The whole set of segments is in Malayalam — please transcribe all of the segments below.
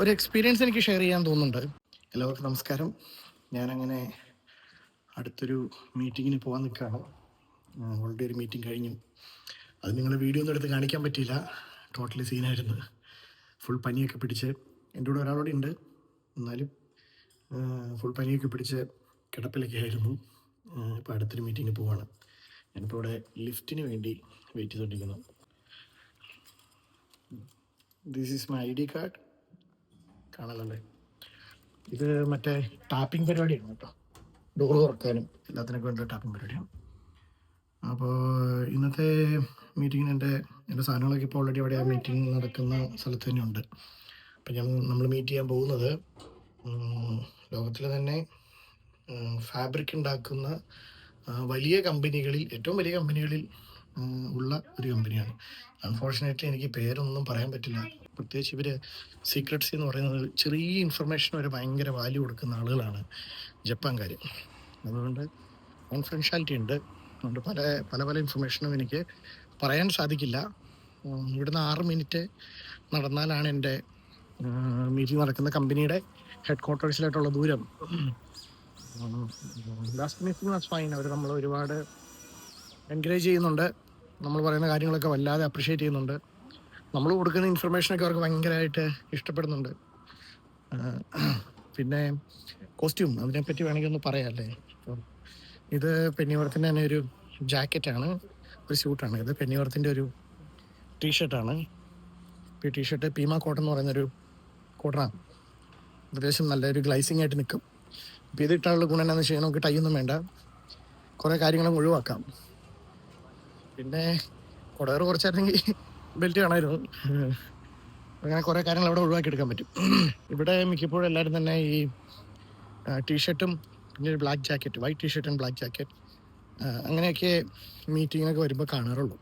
ഒരു എക്സ്പീരിയൻസ് എനിക്ക് ഷെയർ ചെയ്യാൻ തോന്നുന്നുണ്ട്. എല്ലാവർക്കും നമസ്കാരം. ഞാനങ്ങനെ അടുത്തൊരു മീറ്റിങ്ങിന് പോകാൻ നിൽക്കുകയാണ് ഓൾറെഡി ഒരു മീറ്റിംഗ് കഴിഞ്ഞു. അത് നിങ്ങളെ വീഡിയോ ഒന്നും എടുത്ത് കാണിക്കാൻ പറ്റിയില്ല. ടോട്ടലി സീനായിരുന്നു ഫുൾ പനിയൊക്കെ പിടിച്ച് എന്റെ കൂടെ ഒരാളോടെ ഉണ്ട്. എന്നാലും ഫുൾ പനിയൊക്കെ പിടിച്ച് കിടപ്പിലൊക്കെ ആയിരുന്നു. ഇപ്പോൾ അടുത്തൊരു മീറ്റിങ്ങിന് പോവാണ്. ഞാനിപ്പോൾ ഇവിടെ ലിഫ്റ്റിന് വേണ്ടി വെയിറ്റ് ചെയ്തുകൊണ്ടിരിക്കുന്നു this is my I D card കാണാനുണ്ട് ഇത് മറ്റേ ടാപ്പിംഗ് പരിപാടിയാണ് കേട്ടോ. ഡോർ തുറക്കാനും എല്ലാത്തിനൊക്കെ വേണ്ട ടാപ്പിംഗ് പരിപാടിയാണ്. അപ്പോൾ ഇന്നത്തെ മീറ്റിങ്ങിന് എന്റെ എന്റെ സാധനങ്ങളൊക്കെ ഇപ്പോൾ ഓൾറെഡി അവിടെ ആ മീറ്റിംഗ് നടക്കുന്ന സ്ഥലത്ത് തന്നെ ഉണ്ട് അപ്പം ഞാൻ നമ്മൾ മീറ്റ് ചെയ്യാൻ പോകുന്നത് ലോകത്തിൽ തന്നെ ഫാബ്രിക് ഉണ്ടാക്കുന്ന വലിയ കമ്പനികളിൽ ഏറ്റവും വലിയ കമ്പനികളിൽ ഉള്ള ഒരു കമ്പനിയാണ്. അൺഫോർച്ചുനേറ്റ്ലി എനിക്ക് പേരൊന്നും പറയാൻ പറ്റില്ല. പ്രത്യേകിച്ച് ഇവർ സീക്രട്സ് എന്ന് പറയുന്നത് ചെറിയ ഇൻഫർമേഷൻ വരെ ഭയങ്കര വാല്യൂ കൊടുക്കുന്ന ആളുകളാണ് ജപ്പാൻകാർ അതുകൊണ്ട് കോൺഫിഡൻഷ്യാലിറ്റി ഉണ്ട്. അതുകൊണ്ട് പല പല പല ഇൻഫർമേഷനും എനിക്ക് പറയാൻ സാധിക്കില്ല. ഇവിടുന്ന് ആറ് മിനിറ്റ് നടന്നാലാണ് എന്റെ മീറ്റിംഗ് നടക്കുന്ന കമ്പനിയുടെ ഹെഡ് ക്വാർട്ടേഴ്സിലായിട്ടുള്ള ദൂരം ഫൈൻ അവർ നമ്മൾ ഒരുപാട് എൻകറേജ് ചെയ്യുന്നുണ്ട്. നമ്മൾ പറയുന്ന കാര്യങ്ങളൊക്കെ വല്ലാതെ അപ്രിഷ്യേറ്റ് ചെയ്യുന്നുണ്ട്. നമ്മൾ കൊടുക്കുന്ന ഇൻഫർമേഷനൊക്കെ അവർക്ക് ഭയങ്കരമായിട്ട് ഇഷ്ടപ്പെടുന്നുണ്ട്. പിന്നെ കോസ്റ്റ്യൂം അതിനെപ്പറ്റി വേണമെങ്കിൽ ഒന്ന് പറയാല്ലേ ഇത് പെന്നിവർത്തിന്റെ തന്നെ ഒരു ജാക്കറ്റാണ് ഒരു സ്യൂട്ടാണ് ഇത് പെന്നിവർത്തിന്റെ ഒരു ടീഷർട്ടാണ് ഈ ടീഷർട്ട് പീമ കോട്ടൺ എന്ന് പറയുന്നൊരു കോട്ടണാണ് അത്യാവശ്യം നല്ലൊരു ഗ്ലൈസിങ് ആയിട്ട് നിൽക്കും. ഇപ്പം ഇത് ഇട്ടാനുള്ള ഗുണം എന്താണെന്ന് വെച്ച് കഴിഞ്ഞാൽ നമുക്ക് ടൈ ഒന്നും വേണ്ട. കുറേ കാര്യങ്ങളും ഒഴിവാക്കാം. പിന്നെ കുടവർ കുറച്ചായിരുന്നെങ്കിൽ ബെൽറ്റ് കാണായിരുന്നു അങ്ങനെ കുറേ കാര്യങ്ങൾ അവിടെ ഒഴിവാക്കി എടുക്കാൻ പറ്റും. ഇവിടെ മിക്കപ്പോഴും എല്ലാവരും തന്നെ ഈ ടീഷർട്ടും പിന്നെ ഒരു black jacket white T-shirt and black jacket അങ്ങനെയൊക്കെ മീറ്റിങ്ങിനൊക്കെ വരുമ്പോൾ കാണാറുള്ളൂ.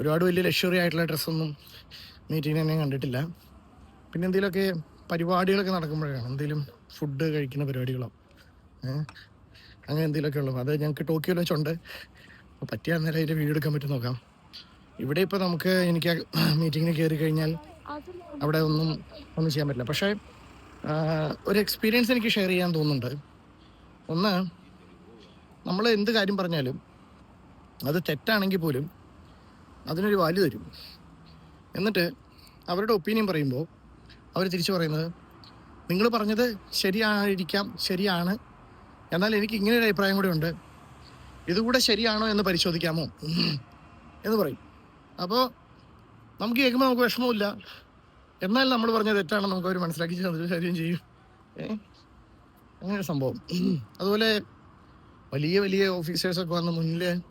ഒരുപാട് വലിയ ലക്ഷറി ആയിട്ടുള്ള ഡ്രസ്സൊന്നും മീറ്റിങ്ങിന് തന്നെ കണ്ടിട്ടില്ല. പിന്നെ എന്തെങ്കിലുമൊക്കെ പരിപാടികളൊക്കെ നടക്കുമ്പോഴാണ് എന്തെങ്കിലും ഫുഡ് കഴിക്കുന്ന പരിപാടികളോ അങ്ങനെ എന്തെങ്കിലുമൊക്കെ ഉള്ളൂ. അത് ഞങ്ങൾക്ക് ടോക്കിയോയിൽ വെച്ചുണ്ട്. അപ്പോൾ പറ്റിയ അന്നേരം അതിന്റെ വീഡിയോ എടുക്കാൻ പറ്റും നോക്കാം. ഇവിടെ ഇപ്പോൾ നമുക്ക് എനിക്ക് മീറ്റിങ്ങിന് കയറി കഴിഞ്ഞാൽ അവിടെ ഒന്നും ഒന്നും ചെയ്യാൻ പറ്റില്ല. പക്ഷേ ഒരു എക്സ്പീരിയൻസ് എനിക്ക് ഷെയർ ചെയ്യാൻ തോന്നുന്നുണ്ട്. ഒന്ന് നമ്മൾ എന്ത് കാര്യം പറഞ്ഞാലും അത് തെറ്റാണെങ്കിൽ പോലും അതിനൊരു വാല്യൂ തരും. എന്നിട്ട് അവരുടെ ഒപ്പീനിയൻ പറയുമ്പോൾ അവർ തിരിച്ചു പറയുന്നത് നിങ്ങൾ പറഞ്ഞത് ശരിയായിരിക്കാം ശരിയാണ്. എന്നാൽ എനിക്ക് ഇങ്ങനെ ഒരു അഭിപ്രായം കൂടെ ഉണ്ട്. ഇതുകൂടെ ശരിയാണോ എന്ന് പരിശോധിക്കാമോ? എന്ന് പറയും. അപ്പോൾ നമുക്ക് കേൾക്കുമ്പോൾ നമുക്ക് വിഷമമില്ല എന്നാൽ നമ്മൾ പറഞ്ഞത് തെറ്റാണെന്ന് നമുക്ക് അവർ മനസ്സിലാക്കി അതിൽ ശരിയും ചെയ്യും. ഏ? അങ്ങനെ സംഭവം. അതുപോലെ വലിയ വലിയ ഓഫീസേഴ്സൊക്കെ വന്ന് മുന്നിൽ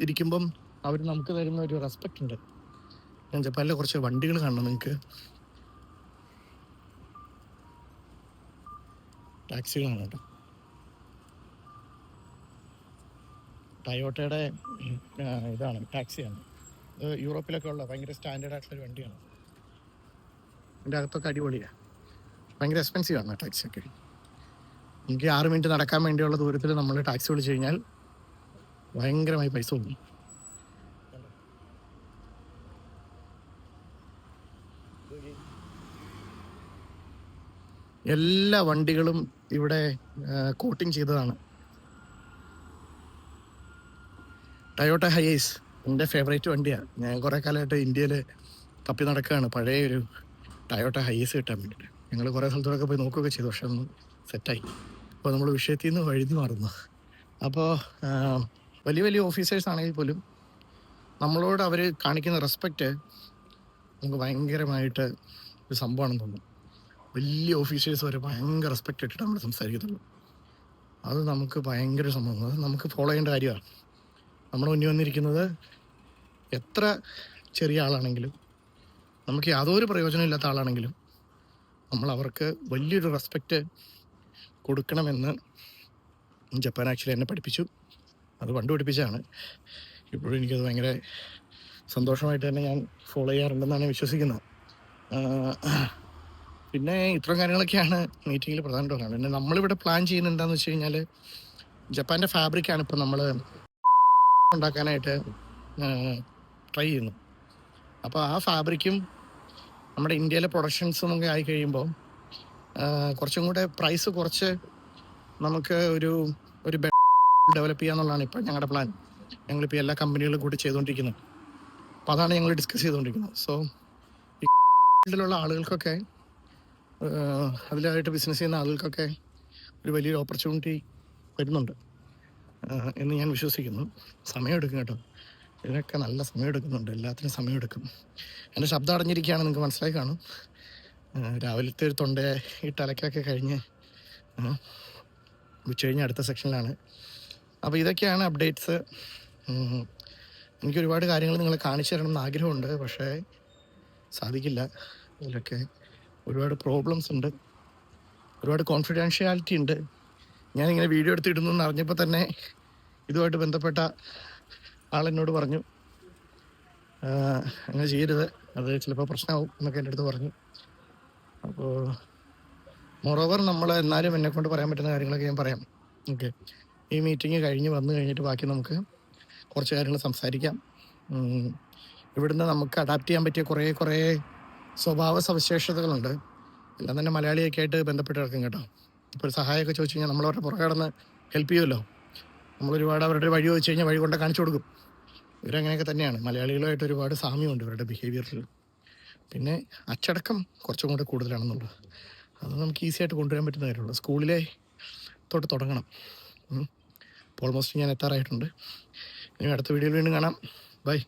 ഇരിക്കുമ്പം അവർ നമുക്ക് തരുന്ന ഒരു റെസ്പെക്റ്റ് ഉണ്ട്. ഞാൻ ജപ്പാനിലെ കുറച്ച് വണ്ടികൾ കാണണം നിങ്ങൾക്ക് ടാക്സികളാണ് കേട്ടോ. ടയോട്ടയുടെ ഇതാണ് ടാക്സിയാണ്. ഇത് യൂറോപ്പിലൊക്കെ ഉള്ള ഭയങ്കര സ്റ്റാൻഡേർഡ് ആയിട്ടുള്ള ഒരു വണ്ടിയാണ്. ഇതിന്റെ അകത്തൊക്കെ അടിപൊളിയാണ് ഭയങ്കര എക്സ്പെൻസീവ് ആണ് ടാക്സി ഒക്കെ എനിക്ക് ആറ് മിനിറ്റ് നടക്കാൻ വേണ്ടിയുള്ള ദൂരത്തിൽ നമ്മൾ ടാക്സി വിളിച്ചു കഴിഞ്ഞാൽ ഭയങ്കരമായി പൈസ തോന്നി എല്ലാ വണ്ടികളും ഇവിടെ കോട്ടിങ് ചെയ്തതാണ്. ടയോട്ട ഹൈസ് എന്റെ ഫേവറേറ്റ് വണ്ടിയാണ് ഞാൻ കുറേ കാലമായിട്ട് ഇന്ത്യയിൽ തപ്പി നടക്കുകയാണ്. പഴയ ഒരു ടയോട്ട ഹൈസ് കിട്ടാൻ വേണ്ടിയിട്ട്. ഞങ്ങൾ കുറേ സ്ഥലത്തോടൊക്കെ പോയി നോക്കുകയൊക്കെ ചെയ്തു. പക്ഷെ ഒന്നും സെറ്റായി അപ്പോൾ നമ്മൾ വിഷയത്തിൽ നിന്ന് വഴുതി മാറുന്നു. അപ്പോൾ വലിയ വലിയ ഓഫീസേഴ്സ് ആണെങ്കിൽ പോലും നമ്മളോട് അവർ കാണിക്കുന്ന റെസ്പെക്റ്റ് നമുക്ക് ഭയങ്കരമായിട്ട് ഒരു സംഭവമാണെന്ന് തോന്നുന്നു. വലിയ ഓഫീസേഴ്സ് വരെ ഭയങ്കര റെസ്പെക്റ്റ് ഇട്ടിട്ട് നമ്മൾ സംസാരിക്കത്തുള്ളൂ അത് നമുക്ക് ഭയങ്കര സംഭവം നമുക്ക് ഫോളോ ചെയ്യേണ്ട കാര്യമാണ്. നമ്മുടെ മുന്നിൽ വന്നിരിക്കുന്നത് എത്ര ചെറിയ ആളാണെങ്കിലും നമുക്ക് യാതൊരു പ്രയോജനമില്ലാത്ത ആളാണെങ്കിലും നമ്മൾ അവർക്ക് വലിയൊരു റെസ്പെക്റ്റ് കൊടുക്കണമെന്ന് ജപ്പാൻ ആക്ച്വലി എന്നെ പഠിപ്പിച്ചു. അത് പണ്ട് പഠിപ്പിച്ചാണ് ഇപ്പോഴും എനിക്കത് ഭയങ്കര സന്തോഷമായിട്ട് തന്നെ ഞാൻ ഫോളോ ചെയ്യാറുണ്ടെന്നാണ് വിശ്വസിക്കുന്നത്. പിന്നെ ഇത്രയും കാര്യങ്ങളൊക്കെയാണ് മീറ്റിങ്ങിൽ പ്രധാനമായിട്ട് പിന്നെ നമ്മളിവിടെ പ്ലാൻ ചെയ്യുന്നത് എന്താണെന്ന് വെച്ച് കഴിഞ്ഞാൽ ജപ്പാന്റെ ഫാബ്രിക്കാണ് ഇപ്പം നമ്മൾ ഉണ്ടാക്കാനായിട്ട് ട്രൈ ചെയ്യുന്നു. അപ്പോൾ ആ ഫാബ്രിക്കും നമ്മുടെ ഇന്ത്യയിലെ പ്രൊഡക്ഷൻസും ഒക്കെ ആയി കഴിയുമ്പോൾ കുറച്ചും കൂടെ പ്രൈസ് കുറച്ച് നമുക്ക് ഒരു ഒരു ഡെവലപ്പ് ചെയ്യാന്നുള്ളതാണ് ഇപ്പോൾ ഞങ്ങളുടെ പ്ലാൻ ഞങ്ങളിപ്പോൾ എല്ലാ കമ്പനികളും കൂടി ചെയ്തുകൊണ്ടിരിക്കുന്നത് അപ്പോൾ അതാണ് ഞങ്ങൾ ഡിസ്കസ് ചെയ്തുകൊണ്ടിരിക്കുന്നത് സോ ഈ ഫീൽഡിലുള്ള ആളുകൾക്കൊക്കെ അതിലായിട്ട് ബിസിനസ് ചെയ്യുന്ന ആളുകൾക്കൊക്കെ ഒരു വലിയൊരു ഓപ്പർച്യൂണിറ്റി വരുന്നുണ്ട്. എന്ന് ഞാൻ വിശ്വസിക്കുന്നു. സമയമെടുക്കും കേട്ടോ. ഇതിനൊക്കെ നല്ല സമയമെടുക്കുന്നുണ്ട്. എല്ലാത്തിനും സമയമെടുക്കും. എന്റെ ശബ്ദം അടഞ്ഞിരിക്കുകയാണ്. നിങ്ങൾക്ക് മനസ്സിലായി കാണും. രാവിലത്തെ ഒരു തൊണ്ട ഈ തലക്കൊക്കെ കഴിഞ്ഞ് ഉച്ച അടുത്ത സെക്ഷനിലാണ്. അപ്പോൾ ഇതൊക്കെയാണ് അപ്ഡേറ്റ്സ്. എനിക്ക് ഒരുപാട് കാര്യങ്ങൾ നിങ്ങളെ കാണിച്ചു തരണം എന്ന് ആഗ്രഹമുണ്ട്. പക്ഷേ സാധിക്കില്ല. ഇതിലൊക്കെ ഒരുപാട് പ്രോബ്ലംസ് ഉണ്ട്. ഒരുപാട് കോൺഫിഡൻഷ്യാലിറ്റി ഉണ്ട്. ഞാനിങ്ങനെ വീഡിയോ എടുത്തിടുന്നു എന്ന് അറിഞ്ഞപ്പോൾ തന്നെ ഇതുമായിട്ട് ബന്ധപ്പെട്ട ആളെന്നോട് പറഞ്ഞു അങ്ങനെ ചെയ്യരുത്. അത് ചിലപ്പോൾ പ്രശ്നമാവും എന്നൊക്കെ എന്റെ അടുത്ത് പറഞ്ഞു. അപ്പോൾ മോറോവർ നമ്മൾ എന്നാലും എന്നെ കൊണ്ട് പറയാൻ പറ്റുന്ന കാര്യങ്ങളൊക്കെ ഞാൻ പറയാം. ഓക്കെ. ഈ മീറ്റിംഗ് കഴിഞ്ഞ് വന്നു കഴിഞ്ഞിട്ട് ബാക്കി നമുക്ക് കുറച്ച് കാര്യങ്ങൾ സംസാരിക്കാം. ഇവിടുന്ന് നമുക്ക് അഡാപ്റ്റ് ചെയ്യാൻ പറ്റിയ കുറേ കുറേ സ്വഭാവ സവിശേഷതകളുണ്ട് എല്ലാം തന്നെ മലയാളിയൊക്കെ ആയിട്ട് ബന്ധപ്പെട്ട് കിടക്കും കേട്ടോ. ഇപ്പോൾ ഒരു സഹായമൊക്കെ ചോദിച്ചു കഴിഞ്ഞാൽ നമ്മളവരുടെ പുറകെ കടന്ന് ഹെൽപ്പ് ചെയ്യുമല്ലോ. നമ്മളൊരുപാട് അവരുടെ വഴി ചോദിച്ചു കഴിഞ്ഞാൽ വഴി കൊണ്ട് കാണിച്ചു കൊടുക്കും. ഇവരങ്ങനെയൊക്കെ തന്നെയാണ്. മലയാളികളുമായിട്ട് ഒരുപാട് സാമ്യമുണ്ട് ഇവരുടെ ബിഹേവിയറിൽ പിന്നെ അച്ചടക്കം കുറച്ചും കൂടെ കൂടുതലാണെന്നുള്ളത് അത് നമുക്ക് ഈസി ആയിട്ട് കൊണ്ടുവരാൻ പറ്റുന്ന കാര്യമുള്ളൂ സ്കൂളിലെ തൊട്ട് തുടങ്ങണം. ഓൾമോസ്റ്റ് ഞാൻ എത്താറായിട്ടുണ്ട്. ഇനി അടുത്ത വീഡിയോയിൽ വീണ്ടും കാണാം. ബൈ